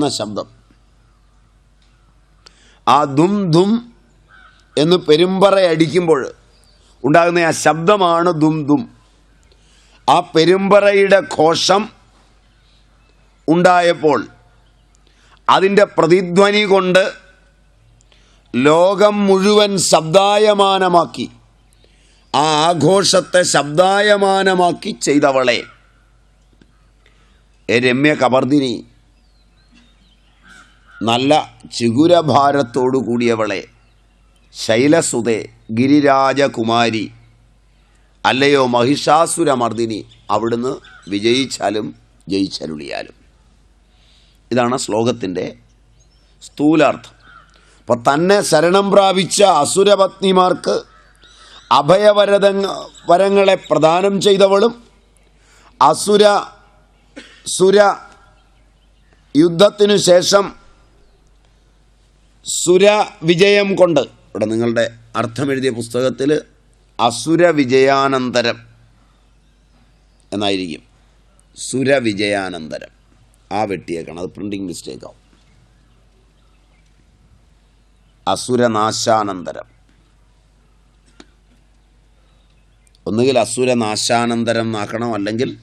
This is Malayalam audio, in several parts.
എന്ന ശബ്ദം. ആ ദും ദും എന്ന് പെരുമ്പറ അടിക്കുമ്പോൾ ഉണ്ടാകുന്ന ആ ശബ്ദമാണ് ദും ദും. ആ പെരുമ്പറയുടെ ഘോഷം ഉണ്ടായപ്പോൾ അതിന്റെ പ്രതിധ്വനി കൊണ്ട് ലോകം മുഴുവൻ ശബ്ദായമാനമാക്കി ആ ആഘോഷത്തെ ശബ്ദായമാനമാക്കി ചെയ്തവളെ രമ്യ കബർദിനി നല്ല ചിഗുരഭാരത്തോടു കൂടിയവളെ ശൈലസുതെ ഗിരിരാജകുമാരി അല്ലയോ മഹിഷാസുരമർദിനി അവിടുന്ന് വിജയിച്ചാലും ജയിച്ചരുളിയാലും. ഇതാണ് ശ്ലോകത്തിന്റെ സ്ഥൂലാർത്ഥം. അപ്പോൾ തന്നെ ശരണം പ്രാപിച്ച അസുരപത്നിമാർക്ക് അഭയവരത വരങ്ങളെ പ്രദാനം ചെയ്തവളും അസുര സുര യുദ്ധത്തിനു ശേഷം സുര വിജയം കൊണ്ട്. ഇവിടെ നിങ്ങളുടെ അർത്ഥം എഴുതിയ പുസ്തകത്തിൽ അസുര വിജയാനന്തരം എന്നായിരിക്കും. സുര വിജയാനന്തരം. ആ വെട്ടിയേക്കണം. അത് പ്രിന്റിങ് മിസ്റ്റേക്കാവും അസുരനാശാനന്തരം ഒന്നുകിൽ അസുരനാശാനന്തരം എന്നാക്കണം അല്ലെങ്കിൽ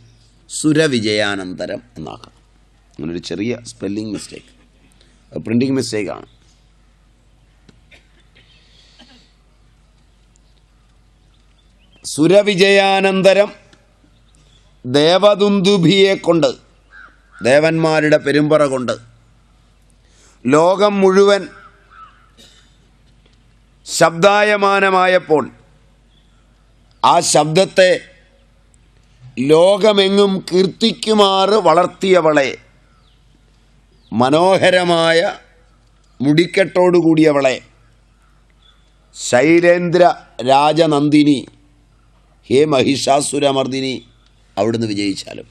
സുരവിജയാനന്തരം എന്നാക്കണം. അങ്ങനൊരു ചെറിയ സ്പെല്ലിംഗ് മിസ്റ്റേക്ക് പ്രിന്റിങ് മിസ്റ്റേക്കാണ് സുരവിജയാനന്തരം ദേവദുന്ദുഭിയെ കൊണ്ട് ദേവന്മാരുടെ പെരുമ്പറ കൊണ്ട് ലോകം മുഴുവൻ ശബ്ദായമാനമായപ്പോൾ ആ ശബ്ദത്തെ ലോകമെങ്ങും കീർത്തിക്കുമാറ് വളർത്തിയവളെ മനോഹരമായ മുടിക്കെട്ടോടുകൂടിയവളെ ശൈലേന്ദ്ര രാജനന്ദിനി. ഹേ മഹിഷാസുരമർദിനി അവിടുന്ന് വിജയിച്ചാലും.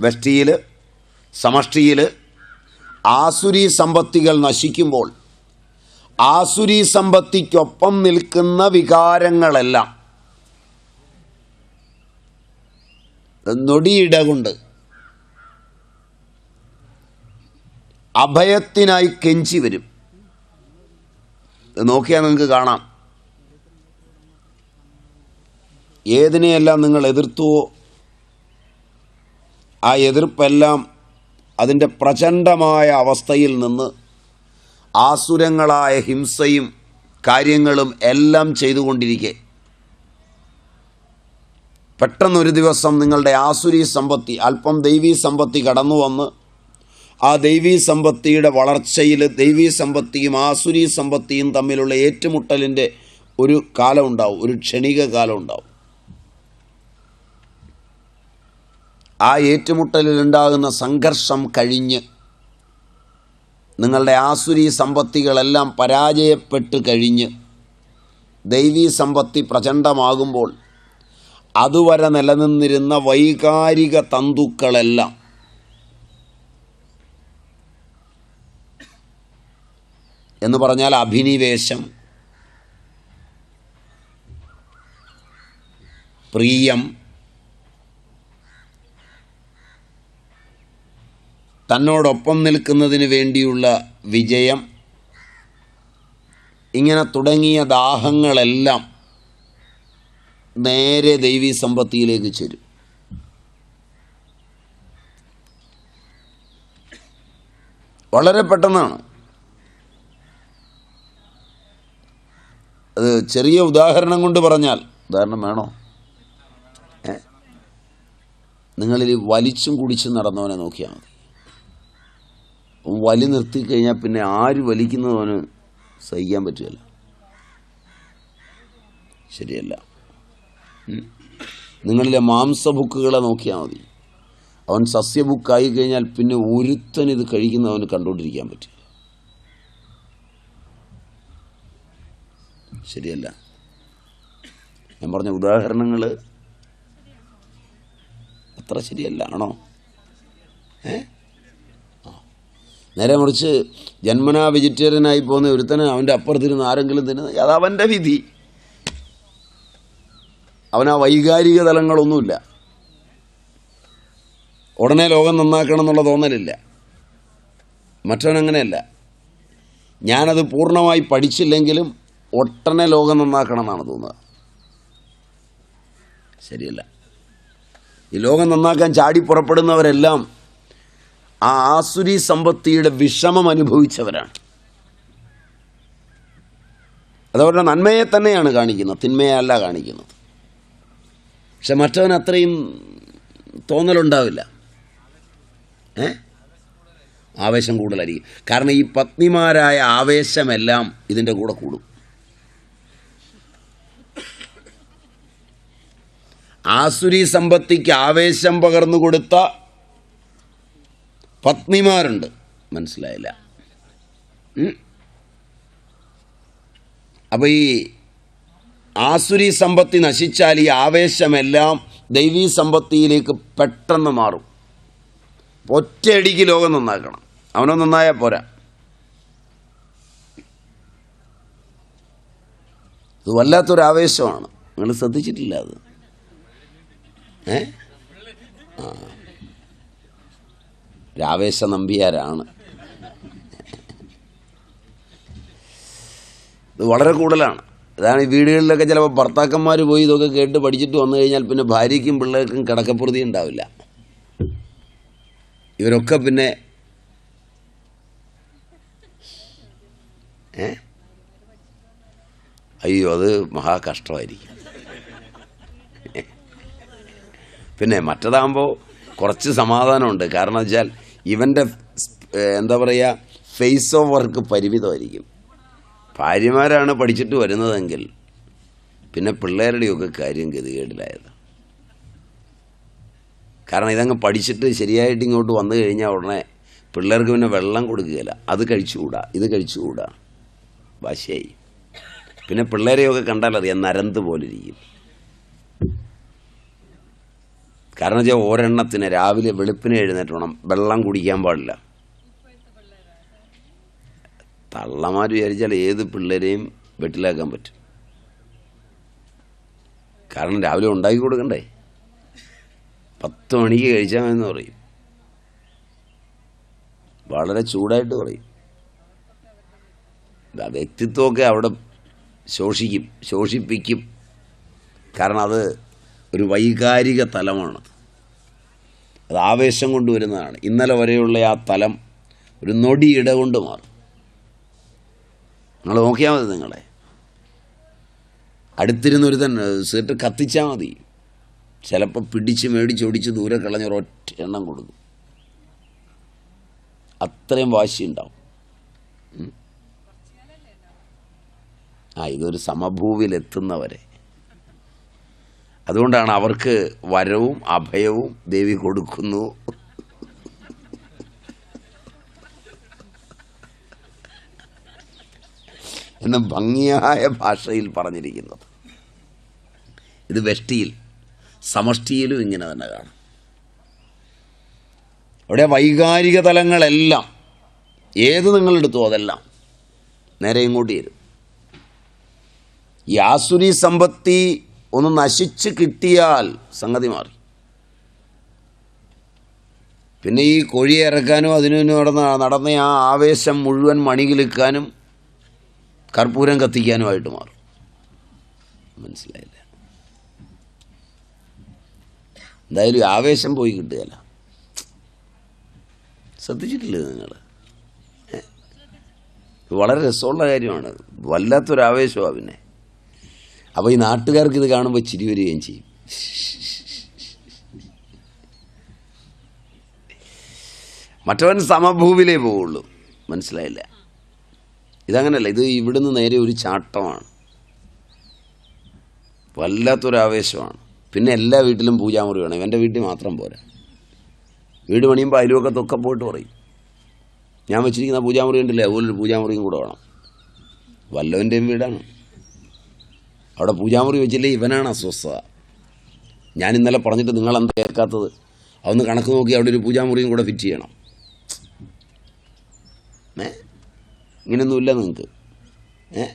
വെഷ്ടിയിൽ സമഷ്ടിയിൽ ആസുരി സമ്പത്തികൾ നശിക്കുമ്പോൾ ആസുരി സമ്പത്തിക്കൊപ്പം നിൽക്കുന്ന വികാരങ്ങളെല്ലാം നൊടിയിട കൊണ്ട് അഭയത്തിനായി കെഞ്ചി വരും. നോക്കിയാൽ നിങ്ങൾക്ക് കാണാം. ഏതിനെയെല്ലാം നിങ്ങൾ എതിർത്തുവോ ആ എതിർപ്പെല്ലാം അതിന്റെ പ്രചണ്ഡമായ അവസ്ഥയിൽ നിന്ന് ആസുരങ്ങളായ ഹിംസയും കാര്യങ്ങളും എല്ലാം ചെയ്തുകൊണ്ടിരിക്കെ. പെട്ടെന്നൊരു ദിവസം നിങ്ങളുടെ ആസുരി സമ്പത്തി അല്പം ദൈവീ സമ്പത്തി കടന്നു വന്ന് ആ ദൈവീ സമ്പത്തിയുടെ വളർച്ചയിൽ ദൈവീ സമ്പത്തിയും ആസുരി സമ്പത്തിയും തമ്മിലുള്ള ഏറ്റുമുട്ടലിന്റെ ഒരു കാലം ഉണ്ടാവും ഒരു ക്ഷണിക കാലം ഉണ്ടാവും. ആ ഏറ്റുമുട്ടലിലുണ്ടാകുന്ന സംഘർഷം കഴിഞ്ഞ് നിങ്ങളുടെ ആസുരി സമ്പത്തികളെല്ലാം പരാജയപ്പെട്ട് കഴിഞ്ഞ് ദൈവീ സമ്പത്തി പ്രചണ്ഡമാകുമ്പോൾ അതുവരെ നിലനിന്നിരുന്ന വൈകാരിക തന്തുക്കളെല്ലാം എന്ന് പറഞ്ഞാൽ അഭിനിവേശം പ്രിയം തന്നോടൊപ്പം നിൽക്കുന്നതിന് വേണ്ടിയുള്ള വിജയം. ഇങ്ങനെ തുടങ്ങിയ ദാഹങ്ങളെല്ലാം നേരെ ദൈവീ സമ്പത്തിയിലേക്ക് ചേരും. വളരെ പെട്ടെന്നാണ്. അത് ചെറിയ ഉദാഹരണം കൊണ്ട് പറഞ്ഞാൽ ഉദാഹരണം വേണോ? നിങ്ങളിൽ വലിച്ചും കുടിച്ചും നടന്നവനെ നോക്കിയാൽ മതി. വലി നിർത്തി നിർത്തിക്കഴിഞ്ഞാൽ പിന്നെ ആര് വലിക്കുന്നവന് സഹിക്കാൻ പറ്റുകയില്ല. ശരിയല്ല. നിങ്ങളിലെ മാംസബുക്കുകളെ നോക്കിയാൽ മതി. അവൻ സസ്യബുക്കായി കഴിഞ്ഞാൽ പിന്നെ ഒരുത്തൻ ഇത് കഴിക്കുന്നവന് കണ്ടുകൊണ്ടിരിക്കാൻ പറ്റില്ല. ശരിയല്ല. ഞാൻ പറഞ്ഞ ഉദാഹരണങ്ങൾ അത്ര ശരിയല്ല ആണോ? ഏ? ആ. നേരെ മറിച്ച് ജന്മനാ വെജിറ്റേറിയനായി പോകുന്ന ഒരുത്തന് അവന്റെ അപ്പുറത്തിരുന്ന് ആരെങ്കിലും തിന്നുന്നത് അത് അവന്റെ വിധി. അവൻ ആ വൈകാരിക തലങ്ങളൊന്നുമില്ല. ഉടനെ ലോകം നന്നാക്കണം എന്നുള്ള തോന്നലില്ല. മറ്റവനങ്ങനെയല്ല. ഞാനത് പൂർണമായി പഠിച്ചില്ലെങ്കിലും ഒട്ടനെ ലോകം നന്നാക്കണം എന്നാണ് തോന്നുന്നത്. ശരിയല്ല. ഈ ലോകം നന്നാക്കാൻ ചാടി പുറപ്പെടുന്നവരെല്ലാം ആ ആസുരി സമ്പത്തിയുടെ വിഷമം അനുഭവിച്ചവരാണ്. അതവരുടെ നന്മയെ തന്നെയാണ് കാണിക്കുന്നത് തിന്മയല്ല കാണിക്കുന്നത്. പക്ഷെ മറ്റവൻ അത്രയും തോന്നലുണ്ടാവില്ല. ഏ? ആവേശം കൂടുതലായിരിക്കും. കാരണം ഈ പത്നിമാരായ ആവേശമെല്ലാം ഇതിന്റെ കൂടെ കൂടും. ആസുരി സമ്പത്തിക്ക് ആവേശം പകർന്നു കൊടുത്ത പത്നിമാരുണ്ട്. മനസ്സിലായില്ല. അപ്പം ഈ ആസുരി സമ്പത്തി നശിച്ചാൽ ഈ ആവേശമെല്ലാം ദൈവീ സമ്പത്തിയിലേക്ക് പെട്ടെന്ന് മാറും. ഒറ്റയടിക്ക് ലോകം നന്നാക്കണം. അവനോ നന്നായാൽ പോരാ. ഇത് വല്ലാത്തൊരു ആവേശമാണ്. നിങ്ങൾ ശ്രദ്ധിച്ചിട്ടില്ല അത്? ഏ? ആ. ഒരു ആവേശ നമ്പിയാരാണ്. ഇത് വളരെ കൂടുതലാണ്. അതാണ് ഈ വീടുകളിലൊക്കെ ചിലപ്പോൾ ഭർത്താക്കന്മാർ പോയി ഇതൊക്കെ കേട്ട് പഠിച്ചിട്ട് വന്നു കഴിഞ്ഞാൽ പിന്നെ ഭാര്യയ്ക്കും പിള്ളേർക്കും കിടക്കപ്രതി ഉണ്ടാവില്ല. ഇവരൊക്കെ പിന്നെ ഏ? അയ്യോ അത് മഹാകഷ്ടമായിരിക്കും പിന്നെ മറ്റതാകുമ്പോൾ കുറച്ച് സമാധാനമുണ്ട്. കാരണം വെച്ചാൽ ഇവന്റെ എന്താ പറയുക ഫേസ് ഓഫ് വർക്ക് പരിമിതമായിരിക്കും. ഭാര്യമാരാണ് പഠിച്ചിട്ട് വരുന്നതെങ്കിൽ പിന്നെ പിള്ളേരുടെയൊക്കെ കാര്യം ഗതികേടിലായത്. കാരണം ഇതങ്ങ് പഠിച്ചിട്ട് ശരിയായിട്ട് ഇങ്ങോട്ട് വന്നു കഴിഞ്ഞാൽ ഉടനെ പിള്ളേർക്ക് പിന്നെ വെള്ളം കൊടുക്കുകയില്ല. അത് കഴിച്ചുകൂടാ ഇത് കഴിച്ചുകൂടാ. വാശിയായി. പിന്നെ പിള്ളേരെയൊക്കെ കണ്ടാലറിയാം നരന്ത് പോലെ ഇരിക്കും. കാരണം വെച്ചാൽ ഒരെണ്ണത്തിന് രാവിലെ വെളുപ്പിന് എഴുന്നേറ്റ് വേണം വെള്ളം കുടിക്കാൻ പാടില്ല. തള്ളമാർ വിചാരിച്ചാൽ ഏത് പിള്ളേരെയും വെട്ടിലാക്കാൻ പറ്റും. കാരണം രാവിലെ ഉണ്ടാക്കി കൊടുക്കണ്ടേ? പത്ത് മണിക്ക് കഴിച്ചാൽ എന്ന് പറയും. വളരെ ചൂടായിട്ട് പറയും. വ്യക്തിത്വമൊക്കെ അവിടെ ശോഷിക്കും ശോഷിപ്പിക്കും. കാരണം അത് ഒരു വൈകാരിക തലമാണ്. അത് ആവേശം കൊണ്ടുവരുന്നതാണ് ഇന്നലെ വരെയുള്ള ആ തലം ഒരു നൊടിയിട കൊണ്ട് മാറും. നിങ്ങൾ നോക്കിയാൽ മതി നിങ്ങളെ. അടുത്തിരുന്നൊരു തന്നെ സീറ്റ് കത്തിച്ചാൽ മതി. ചിലപ്പോൾ പിടിച്ച് മേടിച്ച് ഒടിച്ച് ദൂരെ കളഞ്ഞ ഒരൊറ്റ എണ്ണം കൊടുക്കും. അത്രയും വാശിയുണ്ടാവും. ആ ഇതൊരു സമഭൂവിലെത്തുന്നവരെ. അതുകൊണ്ടാണ് അവർക്ക് വരവും അഭയവും ദേവി കൊടുക്കുന്നു. എന്ന് ഭംഗിയായ ഭാഷയിൽ പറഞ്ഞിരിക്കുന്നത്. ഇത് വെഷ്ടിയിൽ സമഷ്ടിയിലും ഇങ്ങനെ തന്നെ കാണും. അവിടെ വൈകാരിക തലങ്ങളെല്ലാം ഏത് നിങ്ങളെടുത്തോ അതെല്ലാം നേരെ ഇങ്ങോട്ട് വരും. ഈ ആസുരി സമ്പത്തി ഒന്ന് നശിച്ച് കിട്ടിയാൽ സംഗതി മാറി. പിന്നെ ഈ കോഴിയെ ഇറക്കാനും അതിനു നടന്ന നടന്ന ആ ആവേശം മുഴുവൻ മണികിലിക്കാനും കർപ്പൂരം കത്തിക്കാനുമായിട്ട് മാറും. മനസ്സിലായില്ല? എന്തായാലും ആവേശം പോയി കിട്ടുകയല്ല. ശ്രദ്ധിച്ചിട്ടില്ലേ നിങ്ങൾ? വളരെ രസമുള്ള കാര്യമാണ്. വല്ലാത്തൊരു ആവേശമാണ് പിന്നെ. അപ്പോൾ ഈ നാട്ടുകാർക്ക് ഇത് കാണുമ്പോൾ ചിരി വരികയും ചെയ്യും. മറ്റവൻ സമഭൂവിലേ പോവുള്ളൂ. മനസ്സിലായില്ല? ഇതങ്ങനല്ല ഇത് ഇവിടുന്ന് നേരെ ഒരു ചാട്ടമാണ്. വല്ലാത്തൊരു ആവേശമാണ് പിന്നെ എല്ലാ വീട്ടിലും പൂജാമുറി വേണം. എന്റെ വീട്ടിൽ മാത്രം പോരാ. വീട് പണിയുമ്പോൾ അയലുവക്കത്തൊക്കെ പോയിട്ട് പറയും. ഞാൻ വെച്ചിരിക്കുന്ന പൂജാമുറി ഉണ്ടല്ലേ അതുപോലൊരു പൂജാമുറിയും കൂടെ വേണം. വല്ലവന്റെയും വീടാണ്. അവിടെ പൂജാമുറി വെച്ചില്ലേ ഇവനാണ് അസ്വസ്ഥത ഞാൻ ഇന്നലെ പറഞ്ഞിട്ട് നിങ്ങളെന്താ കേൾക്കാത്തത്? അതൊന്ന് കണക്ക് നോക്കി അവിടെ ഒരു പൂജാമുറിയും കൂടെ ഫിറ്റ് ചെയ്യണം. ഏ? ഇങ്ങനെയൊന്നുമില്ല നിങ്ങൾക്ക് ഏ?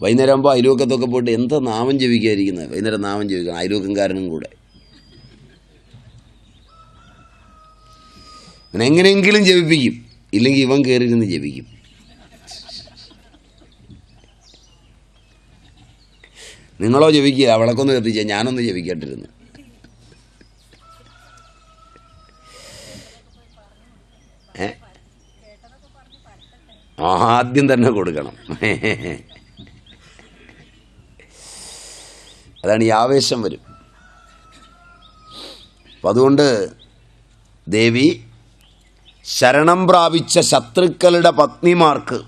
വൈകുന്നേരം ആകുമ്പോൾ അയലോക്കത്തൊക്കെ പോയിട്ട് എന്താ നാമം ജപിക്കാതിരിക്കുന്നത് വൈകുന്നേരം നാമം ജപിക്കണം അയലുവക്കംകാരനും കൂടെ. എങ്ങനെയെങ്കിലും ജപിപ്പിക്കും. ഇല്ലെങ്കിൽ ഇവൻ കയറിയിരുന്ന് ജപിക്കും. നിങ്ങളോ ജപിക്കുക അവളക്കൊന്ന് കത്തിച്ച ഞാനൊന്ന് ജപിക്കേണ്ടിരുന്നു ആദ്യം തന്നെ കൊടുക്കണം. അതാണ് ഈ ആവേശം വരും. അപ്പം അതുകൊണ്ട് ദേവി ശരണം പ്രാപിച്ച ശത്രുക്കളുടെ പത്നിമാർക്ക്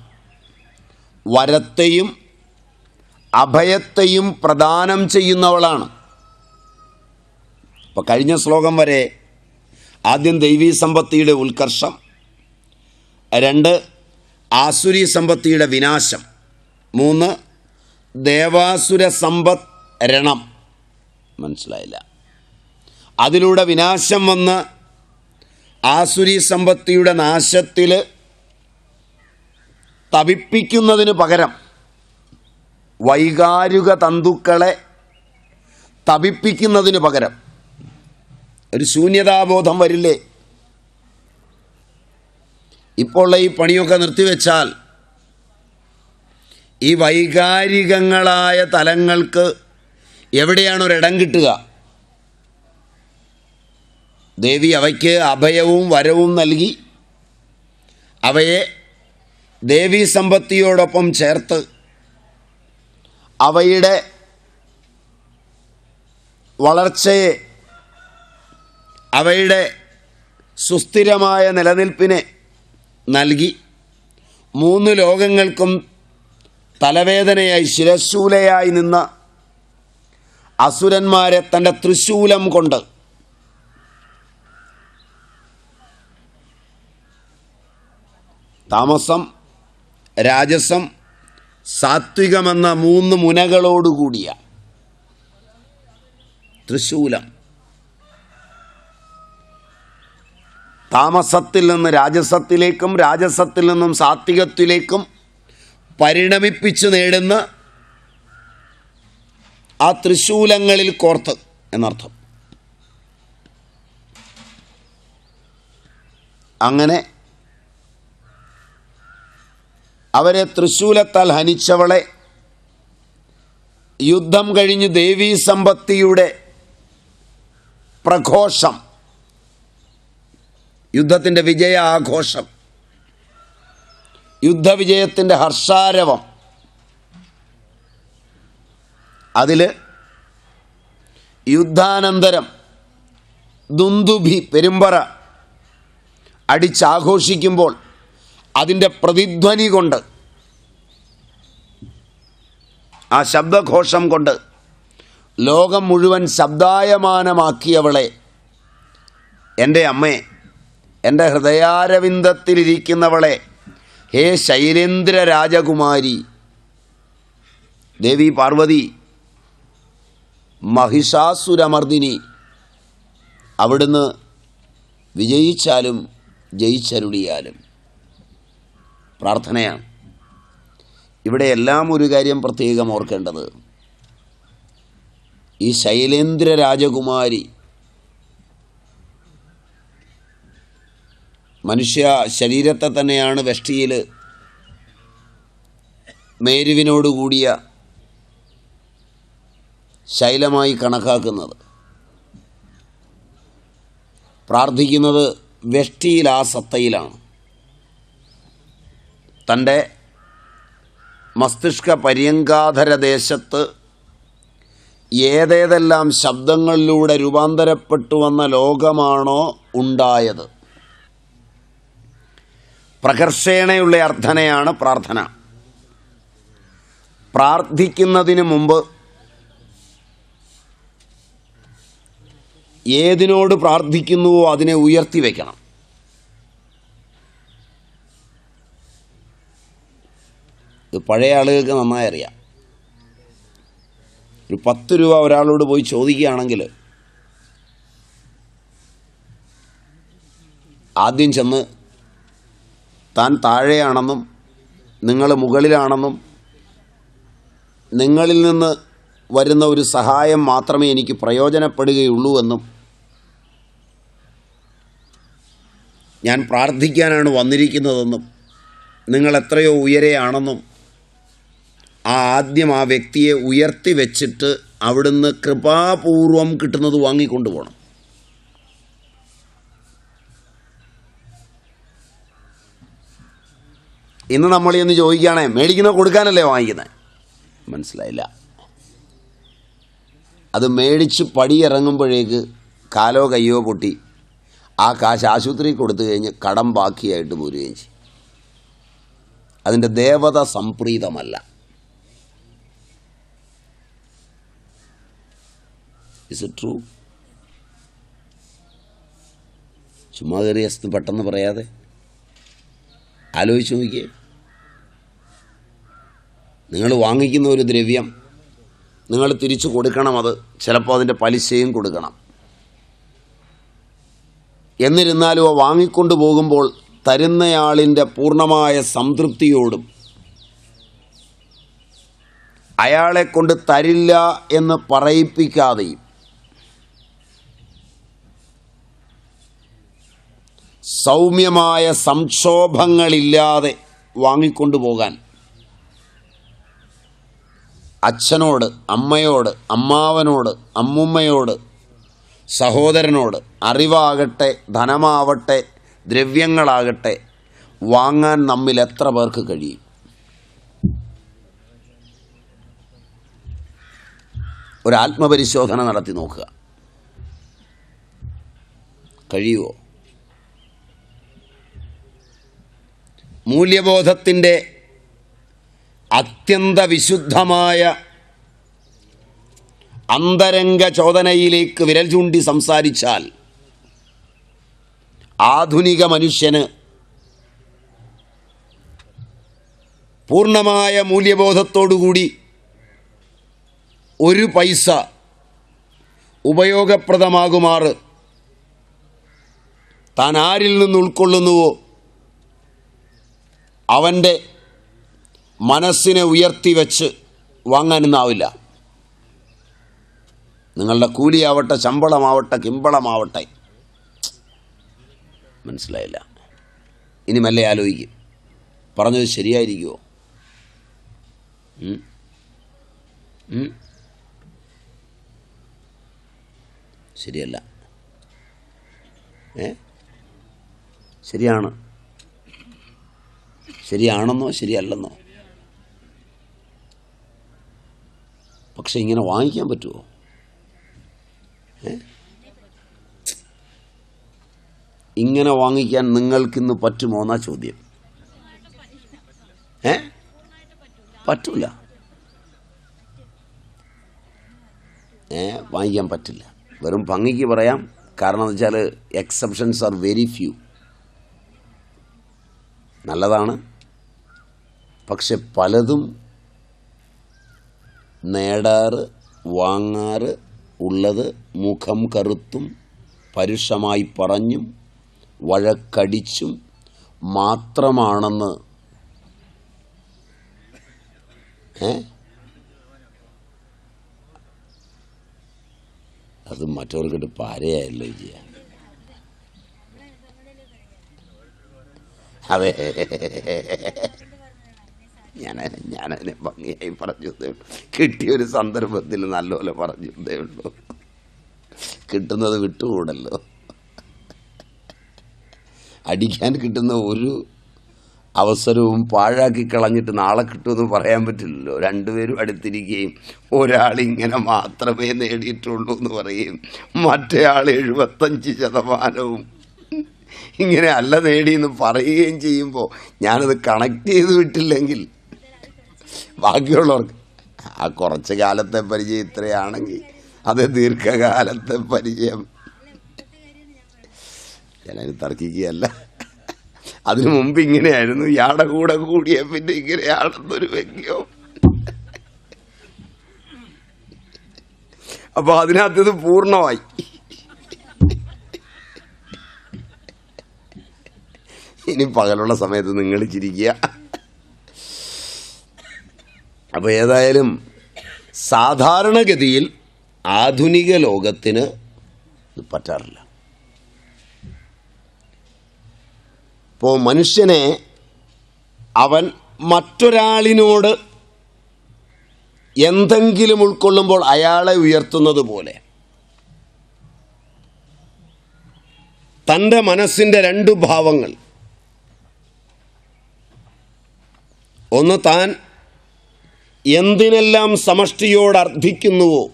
വരത്തെയും അഭയത്തെയും പ്രദാനം ചെയ്യുന്നവളാണ്. അപ്പം കഴിഞ്ഞ ശ്ലോകം വരെ ആദ്യം ദൈവീ സമ്പത്തിയുടെ ഉത്കർഷം രണ്ട് ആസുരി സമ്പത്തിയുടെ വിനാശം മൂന്ന് ദേവാസുര സമ്പത്ത് രണം. മനസ്സിലായില്ല. അതിലൂടെ വിനാശം വന്ന് ആസുരി സമ്പത്തിയുടെ നാശത്തിൽ തപിപ്പിക്കുന്നതിന് പകരം വൈകാരിക തന്തുക്കളെ തപിപ്പിക്കുന്നതിന് പകരം ഒരു ശൂന്യതാബോധം വരില്ലേ? ഇപ്പോൾ ഈ പണിയൊക്കെ നിർത്തിവെച്ചാൽ ഈ വൈകാരികങ്ങളായ തലങ്ങൾക്ക് എവിടെയാണ് ഒരിടം കിട്ടുക? ദേവി അവയ്ക്ക് അഭയവും വരവും നൽകി അവയെ ദേവീ സമ്പത്തിയോടൊപ്പം ചേർത്ത് അവയുടെ വളർച്ചയെ അവയുടെ സുസ്ഥിരമായ നിലനിൽപ്പിനെ നൽകി മൂന്ന് ലോകങ്ങൾക്കും തലവേദനയായി ശിരശൂലയായി നിന്ന അസുരന്മാരെ തന്റെ തൃശൂലം കൊണ്ട് താമസം രാജസം സാത്വികമെന്ന മൂന്ന് മുനകളോടുകൂടിയ തൃശൂലം. താമസത്തിൽ നിന്ന് രാജസത്തിലേക്കും രാജസത്തിൽ നിന്നും സാത്വികത്തിലേക്കും പരിണമിപ്പിച്ചു നേടുന്ന ആ തൃശൂലങ്ങളിൽ കോർത്ത് എന്നർത്ഥം. അങ്ങനെ അവരെ തൃശൂലത്താൽ ഹനിച്ചവളെ. യുദ്ധം കഴിഞ്ഞ് ദേവീ സമ്പത്തിയുടെ പ്രഘോഷം. യുദ്ധത്തിന്റെ വിജയ ആഘോഷം. യുദ്ധവിജയത്തിന്റെ ഹർഷാരവം. അതിൽ യുദ്ധാനന്തരം ദുന്ദുഭി പെരുമ്പറ അടിച്ചാഘോഷിക്കുമ്പോൾ അതിന്റെ പ്രതിധ്വനി കൊണ്ട് ആ ശബ്ദഘോഷം കൊണ്ട് ലോകം മുഴുവൻ ശബ്ദായമാനമാക്കിയവളെ എന്റെ അമ്മേ എന്റെ ഹൃദയാരവിന്ദത്തിലിരിക്കുന്നവളെ ഹേ ശൈലേന്ദ്ര രാജകുമാരി ദേവി പാർവതി മഹിഷാസുരമർദിനി അവിടുന്ന് വിജയിച്ചാലും ജയിച്ചരുളിയാലും. പ്രാർത്ഥനയാണ്. ഇവിടെ എല്ലാം ഒരു കാര്യം പ്രത്യേകം ഓർക്കേണ്ടത്. ഈ ശൈലേന്ദ്ര രാജകുമാരി മനുഷ്യ ശരീരത്തെ തന്നെയാണ് വെഷ്ടിയിൽ മേരുവിനോടുകൂടിയ ശൈലമായി കണക്കാക്കുന്നത്. പ്രാർത്ഥിക്കുന്നത് വെഷ്ടിയിൽ ആ സത്തയിലാണ്. തന്റെ മസ്തിഷ്ക പര്യങ്കാധര ദേശത്ത് ഏതേതെല്ലാം ശബ്ദങ്ങളിലൂടെ രൂപാന്തരപ്പെട്ടു വന്ന ലോകമാണോ ഉണ്ടായത്? പ്രകർഷേണയുള്ള അർത്ഥനയാണ് പ്രാർത്ഥന. പ്രാർത്ഥിക്കുന്നതിന് മുമ്പ് ഏതിനോട് പ്രാർത്ഥിക്കുന്നുവോ അതിനെ ഉയർത്തി വയ്ക്കണം ഇത് പഴയ ആളുകൾക്ക് നന്നായി അറിയാം. ഒരു പത്ത് രൂപ ഒരാളോട് പോയി ചോദിക്കുകയാണെങ്കിൽ ആദ്യം ചെന്ന് താൻ താഴെയാണെന്നും നിങ്ങൾ മുകളിലാണെന്നും നിങ്ങളിൽ നിന്ന് വരുന്ന ഒരു സഹായം മാത്രമേ എനിക്ക് പ്രയോജനപ്പെടുകയുള്ളൂ എന്നും ഞാൻ പ്രാർത്ഥിക്കാനാണ് വന്നിരിക്കുന്നതെന്നും നിങ്ങൾ എത്രയോ ഉയരെയാണെന്നും ആദ്യം ആ വ്യക്തിയെ ഉയർത്തി വെച്ചിട്ട് അവിടുന്ന് കൃപാപൂർവം കിട്ടുന്നത് വാങ്ങിക്കൊണ്ടു പോകണം ഇന്ന് നമ്മൾ എന്ന് ചോദിക്കുകയാണേ മേടിക്കുന്ന കൊടുക്കാനല്ലേ വാങ്ങിക്കുന്നത് മനസ്സിലായില്ല. അത് മേടിച്ച് പടിയിറങ്ങുമ്പോഴേക്ക് കാലോ കയ്യോ പൊട്ടി ആ കാശ് ആശുപത്രിയിൽ കൊടുത്തു കഴിഞ്ഞ് കടം ബാക്കിയായിട്ട് പോരുകയും ചെയ്യും. അതിന്റെ ദേവത സംപ്രീതമല്ല. ഇസ് ഇറ്റ് ട്രൂ ചുമ്മാ കയറി അസ്ത് പെട്ടെന്ന് പറയാതെ. ആലോചിച്ച് നോക്കിയേ. നിങ്ങൾ വാങ്ങിക്കുന്ന ഒരു ദ്രവ്യം നിങ്ങൾ തിരിച്ചു കൊടുക്കണം അത് ചിലപ്പോൾ അതിന്റെ പലിശയും കൊടുക്കണം. എന്നിരുന്നാലും ആ വാങ്ങിക്കൊണ്ടു പോകുമ്പോൾ തരുന്നയാളിന്റെ പൂർണമായ സംതൃപ്തിയോടും അയാളെ കൊണ്ട് തരില്ല എന്ന് പറയിപ്പിക്കാതെയും സൗമ്യമായ സംക്ഷോഭങ്ങളില്ലാതെ വാങ്ങിക്കൊണ്ടുപോകാൻ. അച്ഛനോട് അമ്മയോട് അമ്മാവനോട് അമ്മുമ്മയോട് സഹോദരനോട് അറിവാകട്ടെ ധനമാവട്ടെ ദ്രവ്യങ്ങളാകട്ടെ വാങ്ങാൻ നമ്മിൽ എത്ര പേർക്ക് കഴിയും? ഒരു ആത്മപരിശോധന നടത്തി നോക്കുക. കഴിയുമോ മൂല്യബോധത്തിന്റെ അത്യന്ത വിശുദ്ധമായ അന്തരംഗ ചോദനയിലേക്ക് വിരൽ ചൂണ്ടി സംസാരിച്ചാൽ ആധുനിക മനുഷ്യന് പൂർണമായ മൂല്യബോധത്തോടുകൂടി ഒരു പൈസ ഉപയോഗപ്രദമാകുമാറ് താൻ ആരിൽ നിന്ന് ഉൾക്കൊള്ളുന്നുവോ? അവന്റെ മനസ്സിനെ ഉയർത്തി വെച്ച് വാങ്ങാനൊന്നാവില്ല. നിങ്ങളുടെ കൂലിയാവട്ടെ ശമ്പളമാവട്ടെ കിമ്പളമാവട്ടെ. മനസ്സിലായില്ല. ഇനി മെല്ലെ ആലോചിക്കും. പറഞ്ഞത് ശരിയായിരിക്കുമോ? ശരിയല്ല. ഏ? ശരിയാണ്. ശരിയാണെന്നോ ശരിയല്ലെന്നോ. പക്ഷെ ഇങ്ങനെ വാങ്ങിക്കാൻ പറ്റുമോ ഇങ്ങനെ വാങ്ങിക്കാൻ നിങ്ങൾക്കിന്ന് പറ്റുമോ എന്നാ ചോദ്യം. ഏ? പറ്റൂല. ഏ വാങ്ങിക്കാൻ പറ്റില്ല. വെറും ഭംഗിക്ക് പറയാം. കാരണം എന്ന് വെച്ചാൽ എക്സെപ്ഷൻസ് ആർ വെരി ഫ്യൂ നല്ലതാണ്. പക്ഷെ പലതും നേടാറ് വാങ്ങാറ് ഉള്ളത് മുഖം കറുത്തും പരുഷമായി പറഞ്ഞും വഴക്കടിച്ചും മാത്രമാണെന്ന് ഏ? അത് മറ്റവർക്കിട്ട് പാരയായല്ലോ ചെയ്യ അതെ. ഞാൻ ഞാനതിനെ ഭംഗിയായി പറഞ്ഞു എന്നേ ഉള്ളൂ. കിട്ടിയൊരു സന്ദർഭത്തിൽ നല്ലപോലെ പറഞ്ഞു എന്നേ ഉള്ളൂ. കിട്ടുന്നത് വിട്ടുകൂടല്ലോ. അടിക്കാൻ കിട്ടുന്ന ഒരു അവസരവും പാഴാക്കി കളഞ്ഞിട്ട് നാളെ കിട്ടുമെന്ന് പറയാൻ പറ്റില്ലല്ലോ. രണ്ടുപേരും അടുത്തിരിക്കുകയും ഒരാളിങ്ങനെ മാത്രമേ നേടിയിട്ടുള്ളൂ എന്ന് പറയും മറ്റേ ആൾ എഴുപത്തഞ്ച് ശതമാനവും ഇങ്ങനെ അല്ല നേടിയെന്ന് പറയുകയും ചെയ്യുമ്പോൾ ഞാനത് കണക്ട് ചെയ്ത് വിട്ടില്ലെങ്കിൽ ബാക്കിയുള്ളവർക്ക് ആ കുറച്ച് കാലത്തെ പരിചയം ഇത്രയാണെങ്കിൽ അത് ദീർഘകാലത്തെ പരിചയം. ഞാനത് തർക്കിക്കുകയല്ല. അതിനു മുമ്പ് ഇങ്ങനെയായിരുന്നു. ഇയാളുടെ കൂടെ കൂടിയ പിന്നെ ഇങ്ങനെയാണെന്നൊരു വ്യക്തിയോ. അപ്പൊ അതിനകത്ത് ഇത് പൂർണമായി. ഇനി പകലുള്ള സമയത്ത് നിങ്ങൾ ചിരിക്കുക. അപ്പോൾ ഏതായാലും സാധാരണഗതിയിൽ ആധുനിക ലോകത്തിന് പറ്റാറില്ല. അപ്പോൾ മനുഷ്യനെ അവൻ മറ്റൊരാളിനോട് എന്തെങ്കിലും ഉൾക്കൊള്ളുമ്പോൾ അയാളെ ഉയർത്തുന്നത് പോലെ തന്റെ മനസ്സിന്റെ രണ്ടു ഭാവങ്ങൾ ഒന്ന് താൻ എന്തിനെല്ലാം സമഷ്ടിയോട് അർത്ഥിക്കുന്നുവോ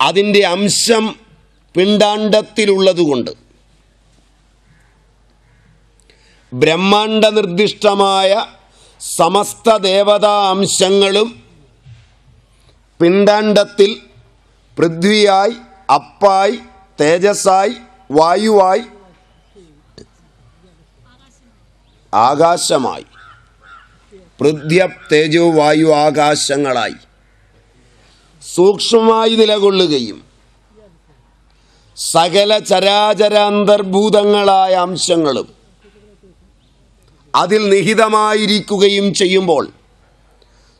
അതിന്റെ അംശം പിണ്ടാണ്ടത്തിലുള്ളതുകൊണ്ട് ബ്രഹ്മാണ്ട നിർദ്ദിഷ്ടമായ സമസ്ത ദേവതാ അംശങ്ങളും പിണ്ടാണ്ടത്തിൽ പൃഥ്വിയായി അപ്പായി തേജസ്സായി വായുവായി ആകാശമായി. പൃഥ്വ തേജോ വായു ആകാശങ്ങളായി. സൂക്ഷ്മമായി നിലകൊള്ളുകയും സകല ചരാചര അന്തർഭൂതങ്ങളായ അംശങ്ങളും അതിൽ നിഹിതമായിരിക്കുകയും ചെയ്യുമ്പോൾ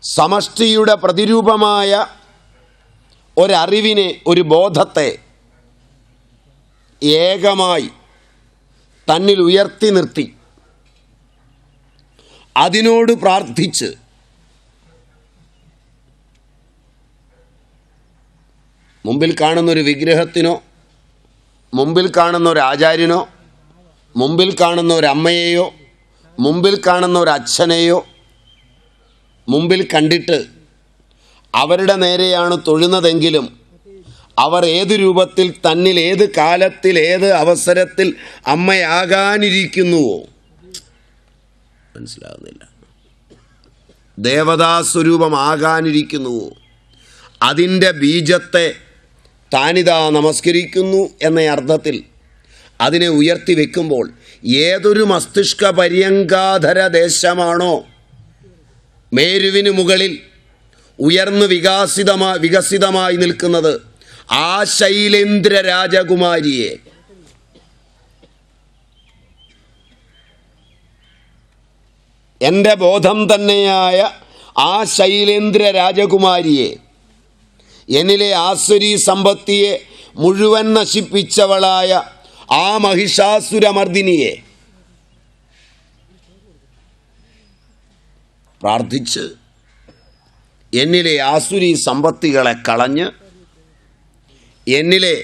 സമഷ്ടിയുടെ പ്രതിരൂപമായ ഒരറിവിനെ ഒരു ബോധത്തെ ഏകമായി തന്നിൽ ഉയർത്തി നിർത്തി. അതിനോട് പ്രാർത്ഥിച്ച് മുമ്പിൽ കാണുന്നൊരു വിഗ്രഹത്തിനോ മുമ്പിൽ കാണുന്ന ഒരു ആചാര്യനോ മുമ്പിൽ കാണുന്ന ഒരു അമ്മയെയോ മുമ്പിൽ കാണുന്ന ഒരു അച്ഛനെയോ മുമ്പിൽ കണ്ടിട്ട് അവരുടെ നേരെയാണ് തൊഴുന്നതെങ്കിലും അവർ ഏത് രൂപത്തിൽ തന്നിൽ ഏത് കാലത്തിൽ ഏത് അവസരത്തിൽ അമ്മയാകാനിരിക്കുന്നുവോ? മനസ്സിലാകുന്നില്ല ദേവതാസ്വരൂപമാകാനിരിക്കുന്നുവോ അതിന്റെ ബീജത്തെ താനിതാ നമസ്കരിക്കുന്നു എന്ന അർത്ഥത്തിൽ അതിനെ ഉയർത്തി വെക്കുമ്പോൾ ഏതൊരു മസ്തിഷ്ക പര്യങ്കാധര ദേശമാണോ മേരുവിന് മുകളിൽ ഉയർന്ന് വികാസിതമാ വികസിതമായി നിൽക്കുന്നത് ആ ശൈലേന്ദ്ര രാജകുമാരിയെ. എന്റെ ബോധം തന്നെയായ ആ ശൈലേന്ദ്ര രാജകുമാരിയെ എന്നിലെ ആസുരി സമ്പത്തിയെ മുഴുവൻ നശിപ്പിച്ചവളായ ആ മഹിഷാസുരമർദിനിയെ പ്രാർത്ഥിച്ച് എന്നിലെ ആസുരി സമ്പത്തികളെ കളഞ്ഞ് എന്നിലെ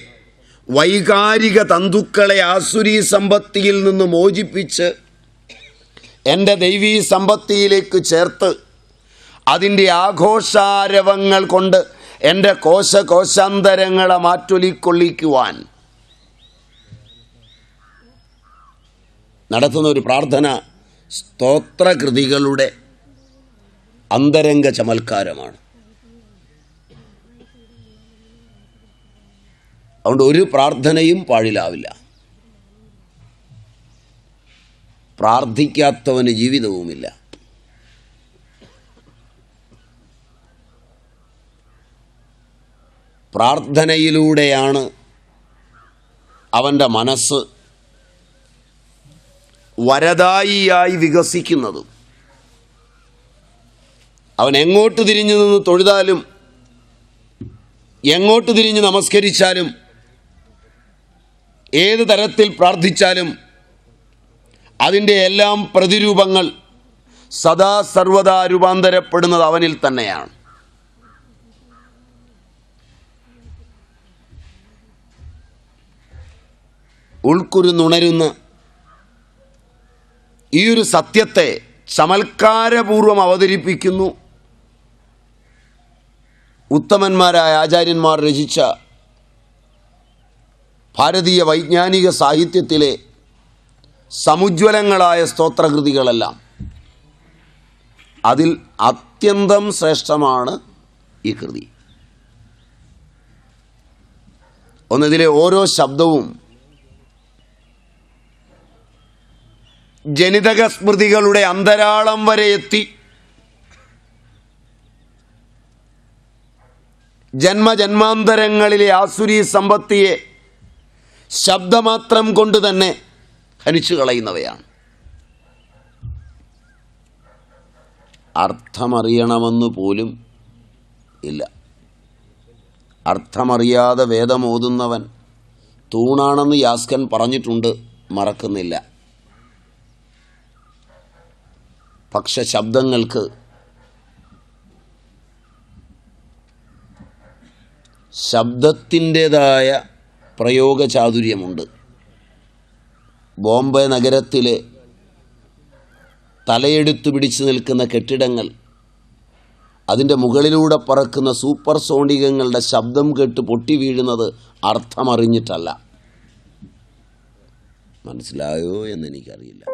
വൈകാരിക തന്തുക്കളെ ആസുരി സമ്പത്തിയിൽ നിന്ന് മോചിപ്പിച്ച് എന്റെ ദൈവീ സമ്പത്തിയിലേക്ക് ചേർത്ത് അതിന്റെ ആഘോഷാരവങ്ങൾ കൊണ്ട് എന്റെ കോശകോശാന്തരങ്ങളെ മാറ്റൊലിക്കൊള്ളിക്കുവാൻ നടത്തുന്ന ഒരു പ്രാർത്ഥന സ്തോത്രകൃതികളുടെ അന്തരംഗ ചമൽക്കാരമാണ് അതുകൊണ്ട് ഒരു പ്രാർത്ഥനയും പാഴിലാവില്ല. പ്രാർത്ഥിക്കാത്തവന് ജീവിതവുമില്ല. പ്രാർത്ഥനയിലൂടെയാണ് അവന്റെ മനസ്സ് വരദായിയായി വികസിക്കുന്നത്. അവൻ എങ്ങോട്ട് തിരിഞ്ഞു നിന്ന് തൊഴുതാലും എങ്ങോട്ട് തിരിഞ്ഞ് നമസ്കരിച്ചാലും ഏത് തരത്തിൽ പ്രാർത്ഥിച്ചാലും അതിന്റെ എല്ലാം പ്രതിരൂപങ്ങൾ സദാ സർവദാ രൂപാന്തരപ്പെടുന്നത് അവനിൽ തന്നെയാണ്. ഉൾക്കുരുന്നുണരുന്ന ഈ ഒരു സത്യത്തെ ചമൽക്കാരപൂർവം അവതരിപ്പിക്കുന്നു. ഉത്തമന്മാരായ ആചാര്യന്മാർ രചിച്ച ഭാരതീയ വൈജ്ഞാനിക സാഹിത്യത്തിലെ സമുജ്വലങ്ങളായ സ്തോത്രകൃതികളെല്ലാം. അതിൽ അത്യന്തം ശ്രേഷ്ഠമാണ് ഈ കൃതി. ഒന്നതിലെ ഓരോ ശബ്ദവും ജനിതക സ്മൃതികളുടെ അന്തരാളം വരെ എത്തി. ജന്മജന്മാന്തരങ്ങളിലെ ആസുരി സമ്പത്തിയെ ശബ്ദമാത്രം കൊണ്ട് തന്നെ ഹനിച്ചു കളയുന്നവയാണ് അർത്ഥമറിയണമെന്ന് പോലും ഇല്ല. അർത്ഥമറിയാതെ വേദമോതുന്നവൻ തൂണാണെന്ന് യാസ്കൻ പറഞ്ഞിട്ടുണ്ട് മറക്കുന്നില്ല. പക്ഷെ ശബ്ദങ്ങൾക്ക് ശബ്ദത്തിന്റെതായ പ്രയോഗചാതുര്യമുണ്ട്. ബോംബെ നഗരത്തിലെ തലയെടുത്തു പിടിച്ചു നിൽക്കുന്ന കെട്ടിടങ്ങൾ അതിന്റെ മുകളിലൂടെ പറക്കുന്ന സൂപ്പർ സോണികങ്ങളുടെ ശബ്ദം കേട്ട് പൊട്ടി വീഴുന്നത് അർത്ഥമറിഞ്ഞിട്ടല്ല. മനസ്സിലായോ എന്നെനിക്കറിയില്ല